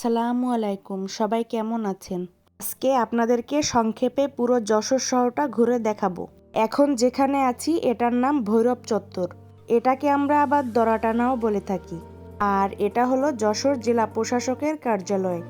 আসসালামু আলাইকুম, সবাই কেমন আছেন? আজকে আপনাদেরকে সংক্ষেপে পুরো যশোর শহরটা ঘুরে দেখাবো। এখন যেখানে আছি, এটার নাম ভৈরব চত্বর। এটাকে আমরা আবার দরাটানাও বলে থাকি। আর এটা হলো যশোর জেলা প্রশাসকের কার্যালয়।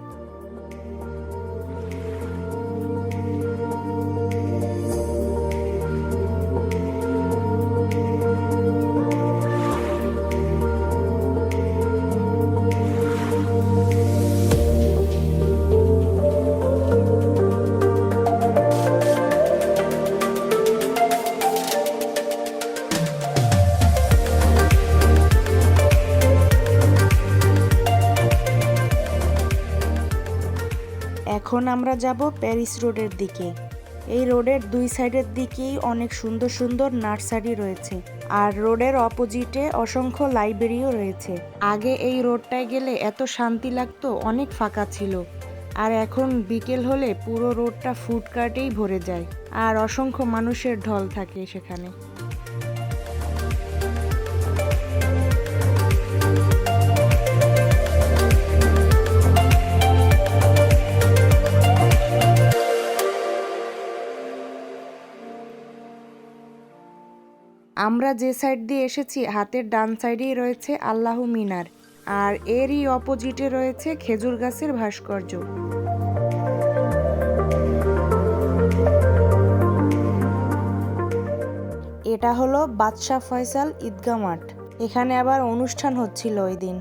এখন আমরা যাব প্যারিস রোডের দিকে। এই রোডের দুই সাইডের দিকেই অনেক সুন্দর সুন্দর নার্সারি রয়েছে আর রোডের অপোজিটে অসংখ্য লাইব্রেরিও রয়েছে। আগে এই রোডটায় গেলে এত শান্তি লাগতো, অনেক ফাঁকা ছিল। আর এখন বিকেল হলে পুরো রোডটা ফুডকার্টেই ভরে যায়। আর অসংখ্য মানুষের ঢল থাকে সেখানে। আমরা যে সাইড দিয়ে এসেছি, হাতের ডান সাইডেই রয়েছে আল্লাহ মিনার, আর এরই অপোজিটে রয়েছে খেজুর গাছের ভাস্কর্য। এটা হলো বাদশাহ ফয়সাল ঈদগা মাঠ। এখানে আবার অনুষ্ঠান হচ্ছিল ওই দিন।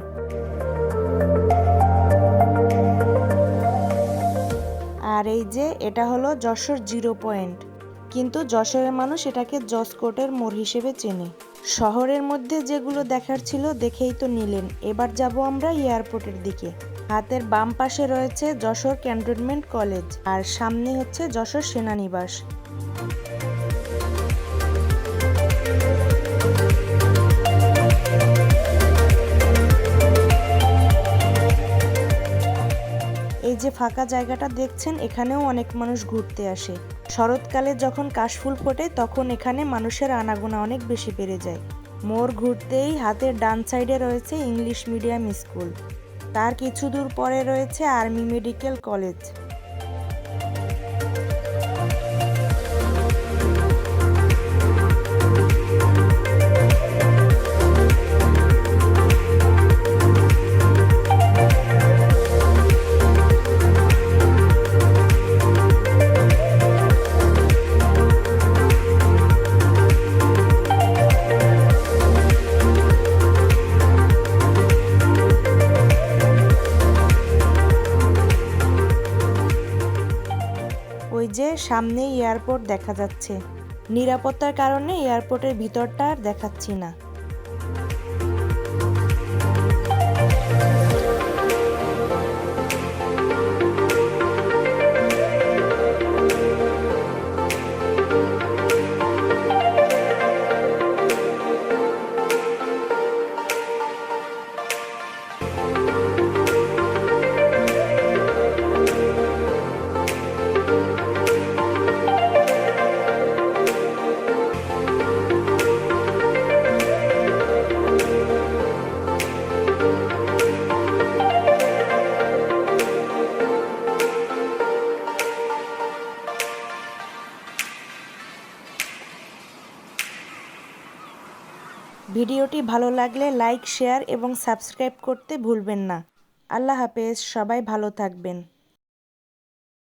আর এই যে, এটা হলো যশোর জিরো পয়েন্ট। কিন্তু যশোরের মানুষ এটাকে জসকোটের মোড় হিসেবে চেনে। শহরের মধ্যে যেগুলো দেখার ছিল দেখেই তো নিলেন। এবার যাব আমরা এয়ারপোর্টের দিকে। হাতের বাম পাশে রয়েছে যশোর ক্যান্টনমেন্ট কলেজ আর সামনে হচ্ছে যশোর সেনানিবাস। যে ফাঁকা জায়গাটা দেখছেন, এখানেও অনেক মানুষ ঘুরতে আসে। শরৎকালে যখন কাশফুল ফোটে, তখন এখানে মানুষের আনাগোনা অনেক বেশি বেড়ে যায়। মোর ঘুরতেই হাতের ডান সাইডে রয়েছে ইংলিশ মিডিয়াম স্কুল। তার কিছু দূর পরে রয়েছে আর্মি মেডিকেল কলেজ। ওই যে সামনে এয়ারপোর্ট দেখা যাচ্ছে। নিরাপত্তার কারণে এয়ারপোর্টের ভিতরটা আর দেখাচ্ছি না। ভিডিওটি ভালো লাগলে লাইক, শেয়ার এবং সাবস্ক্রাইব করতে ভুলবেন না। আল্লাহ হাফেজ, সবাই ভালো থাকবেন।